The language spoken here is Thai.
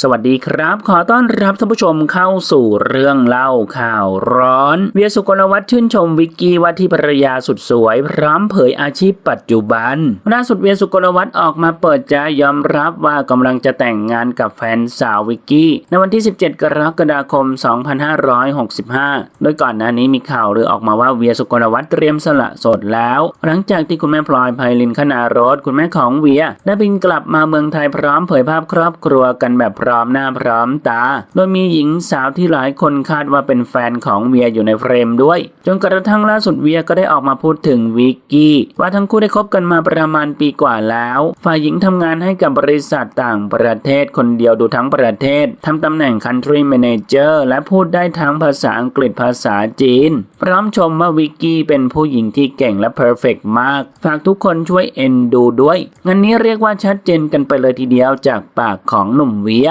สวัสดีครับ ขอต้อนรับท่านผู้ชมเข้าสู่เรื่องเล่าข่าวร้อน เวียสุกลวัฒน์ชื่นชมวิกกี้ว่าที่ภรรยาสุดสวย พร้อมเผยอาชีพปัจจุบันล่าสุดเวียสุกลวัฒน์ออกมาเปิดใจยอมรับว่ากำลังจะแต่งงานกับแฟนสาววิกกี้ ในวันที่ 17 กรกฎาคม 2565 โดยก่อนหน้านี้มีข่าวลือออกมาว่าเวียสุกลวัฒน์เตรียมสละสดแล้ว หลังจากที่คุณแม่พลอยไพลินคณารสคุณแม่ของเวียได้บินกลับมาเมืองไทยพร้อมเผยภาพครอบครัวกันแบบพร้อมหน้าพร้อมตา โดยมีหญิงสาวที่หลายคนคาดว่าเป็นแฟนของเวียอยู่ในเฟรมด้วย จนกระทั่งล่าสุดเวียก็ได้ออกมาพูดถึงวิกกี้ว่าทั้งคู่ได้คบกันมาประมาณปีกว่าแล้ว ฝ่ายหญิงทำงานให้กับบริษัทต่างประเทศคนเดียวดูทั้งประเทศทำตำแหน่ง Country Manager และพูดได้ทั้งภาษาอังกฤษภาษาจีน พร้อมชมว่าวิกกี้เป็นผู้หญิงที่เก่งและเพอร์เฟกมาก ฝากทุกคนช่วยเอ็นดูด้วยงานนี้เรียกว่าชัดเจนกันไปเลยทีเดียวจากปากของหนุ่มเวีย